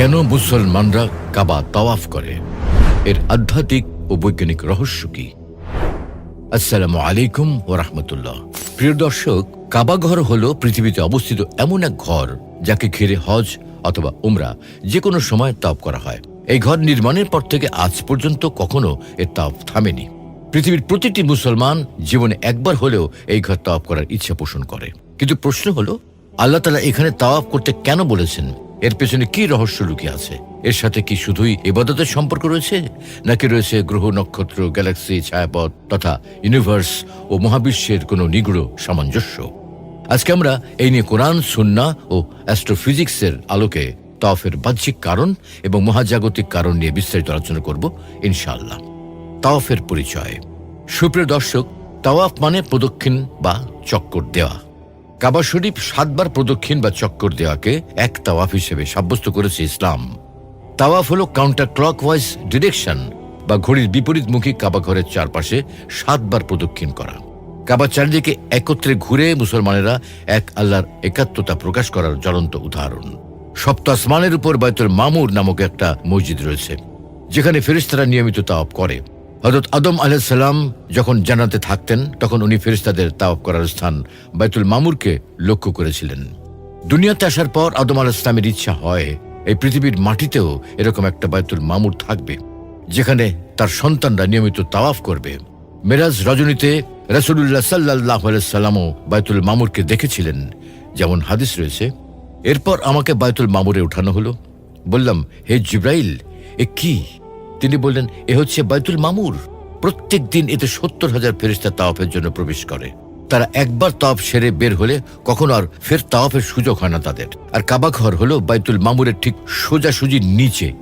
কেন মুসলমানরা কাবা তাওয়াফ করে? এর আধ্যাত্মিক ও বৈজ্ঞানিক রহস্য কি? আসসালামু আলাইকুম ও রহমতুল্লাহ। প্রিয় দর্শক কাবাঘর হল পৃথিবীতে অবস্থিত এমন এক ঘর যাকে ঘিরে হজ অথবা উমরা যে কোনো সময় তাপ করা হয়। এই ঘর নির্মাণের পর থেকে আজ পর্যন্ত কখনো এর তাপ থামেনি। পৃথিবীর প্রতিটি মুসলমান জীবনে একবার হলেও এই ঘর তাওয়াফ করার ইচ্ছা পোষণ করে। কিন্তু প্রশ্ন হলো, আল্লাহ তালা এখানে তাওয়াফ করতে কেন বলেছেন? এর পেছনে কি রহস্য লুকিয়ে আছে? এর সাথে কি শুধুই ইবাদতের সম্পর্ক রয়েছে? নাকি রয়েছে গ্রহ, নক্ষত্র, গ্যালাক্সি, ছায়াপথ তথা ইউনিভার্স ও মহাবিশ্বের কোনো নিগুড় সামঞ্জস্য? আজকে আমরা এই নিয়ে কোরআন, সুন্না ও অ্যাস্ট্রোফিজিক্সের আলোকে তাওয়াফের বাহ্যিক কারণ এবং মহাজাগতিক কারণ নিয়ে বিস্তারিত আলোচনা করব, ইনশাআল্লাহ। তাওয়াফের পরিচয়। সুপ্রিয় দর্শক, তাওয়াফ মানে প্রদক্ষিণ বা চক্কর দেওয়া। কাবা শরীফ সাতবার প্রদক্ষিণ বা চক্কর দেওয়াকে এক তাওয়াফ হিসেবে সাব্যস্ত করেছে ইসলাম। তাওয়াফ হল কাউন্টার ক্লক ক্লকওয়াইজ ডিরেকশন বা ঘড়ির বিপরীতমুখী কাবা ঘরের চারপাশে সাতবার প্রদক্ষিণ করা। কাবা চারিদিকে একত্রে ঘুরে মুসলমানেরা এক আল্লাহর একাত্মতা প্রকাশ করার জ্বলন্ত উদাহরণ। সপ্ত আসমানের উপর বায়তুল মামুর নামক একটা মসজিদ রয়েছে, যেখানে ফেরিস্তারা নিয়মিত তাওয়াফ করে। হজরত আদম আলাইসাল্লাম যখন জানাতে থাকতেন, তখন উনি ফেরিস্তাদের তাওয়াফ করার স্থান বাইতুল মামুরকে লক্ষ্য করেছিলেন। দুনিয়াতে আসার পর আদম আল ইসলামের ইচ্ছা হয়, এই পৃথিবীর মাটিতেও এরকম একটা বাইতুল মামুর থাকবে, যেখানে তার সন্তানরা নিয়মিত তাওয়াফ করবে। মেরাজ রজনীতে রসুল্লাহ সাল্লাহ সাল্লামও বাইতুল মামুরকে দেখেছিলেন, যেমন হাদিস রয়েছে। এরপর আমাকে বায়তুল মামুরে উঠানো হলো। বললাম, হে জিব্রাইল, এ কি? তিনি বললেন, এ হচ্ছে বাইতুল মামুর। প্রত্যেক দিন এতে সত্তর হাজার ফেরিস্তা তাওয়াফের জন্য প্রবেশ করে। তারা একবার তাওয়াফ সেরে বের হলে কখনো আর ফের তাওয়াফের সুযোগ হয় না তাদের। আর কাবাঘর হলো বাইতুল মামুরের ঠিক সোজাসুজি নিচে।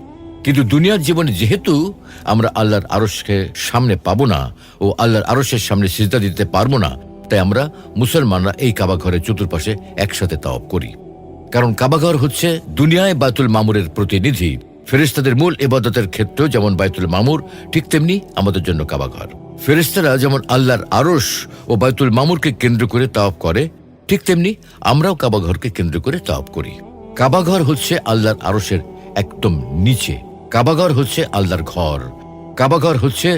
কিন্তু দুনিয়ার জীবনে যেহেতু আমরা আল্লাহর আরসকে সামনে পাবো না ও আল্লাহর আরসের সামনে সিজদা দিতে পারব না, তাই আমরা মুসলমানরা এই কাবাঘরের চতুর্পাশে একসাথে তাওয়াফ করি। কারণ কাবাঘর হচ্ছে দুনিয়ায় বায়তুল মামুরের প্রতিনিধি। ফেরিস্তাদের মূল এবাদতের ক্ষেত্র যেমন বায়তুল মামুর, ঠিক তেমনি আমাদের জন্য কাবাঘর। ফেরিস্তারা যেমন আল্লাহর আরস ও বায়তুল মামুরকে কেন্দ্র করে তাওয়াফ করে, ঠিক তেমনি আমরাও কাবাঘরকে কেন্দ্র করে তাওয়াফ করি। কাবাঘর হচ্ছে আল্লাহর আরসের একদম নিচে। কাবাঘর হচ্ছে আল্লাহর ঘর। কাবাঘর হচ্ছে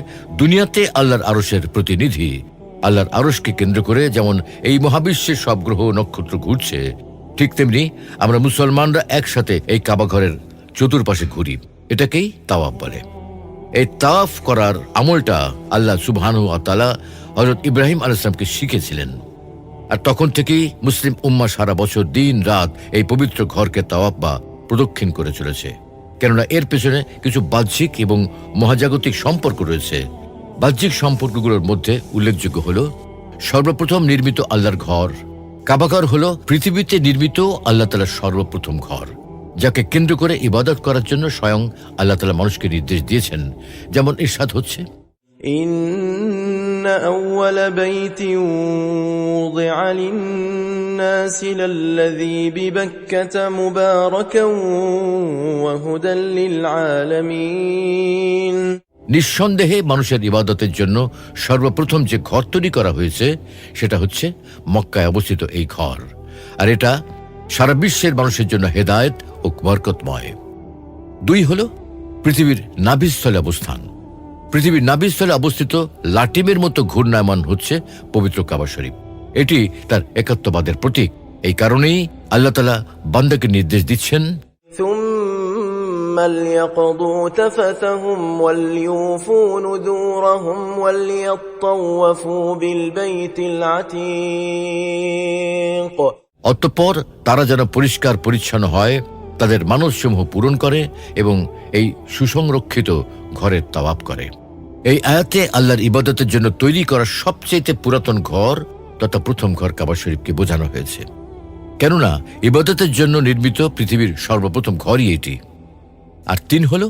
দুনিয়াতে আল্লাহর আরসের প্রতিনিধি। আল্লাহর আরসকে কেন্দ্র করে যেমন এই মহাবিশ্বের সব গ্রহ নক্ষত্র ঘুরছে, ঠিক তেমনি আমরা মুসলমানরা একসাথে এই কাবাঘরের চতুর্পাশে ঘুরি। এটাকেই তাওয়াফ বলে। এই তাওয়াফ করার আমলটা আল্লাহ সুবহানু আতালা হজরত ইব্রাহিম আলাইসলামকে শিখেছিলেন আর তখন থেকেই মুসলিম উম্মা সারা বছর দিন রাত এই পবিত্র ঘরকে তাওয়াফ বা প্রদক্ষিণ করে চলেছে। কেননা এর পেছনে কিছু বাহ্যিক এবং মহাজাগতিক সম্পর্ক রয়েছে। বাহ্যিক সম্পর্কগুলোর মধ্যে উল্লেখযোগ্য হল, সর্বপ্রথম নির্মিত আল্লাহর ঘর, কাবাঘর হল পৃথিবীতে নির্মিত আল্লাহ তালার সর্বপ্রথম ঘর। যাকে কেন্দ্র করে ইবাদত করার জন্য স্বয়ং আল্লাহ তালা মানুষকে নির্দেশ দিয়েছেন। যেমন ইরশাদ হচ্ছে নিঃসন্দেহে মানুষের ইবাদতের জন্য সর্বপ্রথম যে ঘর তৈরি করা হয়েছে সেটা হচ্ছে মক্কায় অবস্থিত এই ঘর। আর এটা সারা বিশ্বের মানুষের জন্য হেদায়ত ও বরকতময় দুই হল পৃথিবীর নাভিস্থলে অবস্থান পৃথিবীর নাভিস্থলে অবস্থিত লাটিমের মতো ঘূর্ণায়মান হচ্ছে পবিত্র কাবা শরীফ এটি তার একাত্মবাদের প্রতীক এই কারণেই আল্লাহ তালা বান্দাকে নির্দেশ দিচ্ছেন ثم ليقضوا تفثهم وليوفوا نذورهم وليطوفوا بالبيت العتيق অতঃপর তারা যেন পরিষ্কার পরিচ্ছন্ন হয় তাদের মানসসমূহ পূরণ করে এবং এই সুসংরক্ষিত ঘরের তাওয়াব করে। এই আয়াতে আল্লাহর ইবাদতের জন্য তৈরি করা সবচেয়ে পুরাতন ঘর তথা প্রথম ঘর কাবা শরীফকে বোঝানো হয়েছে। কেননা, ইবাদতের জন্য নির্মিত পৃথিবীর সর্বপ্রথম ঘরই এটি। আর তিন হল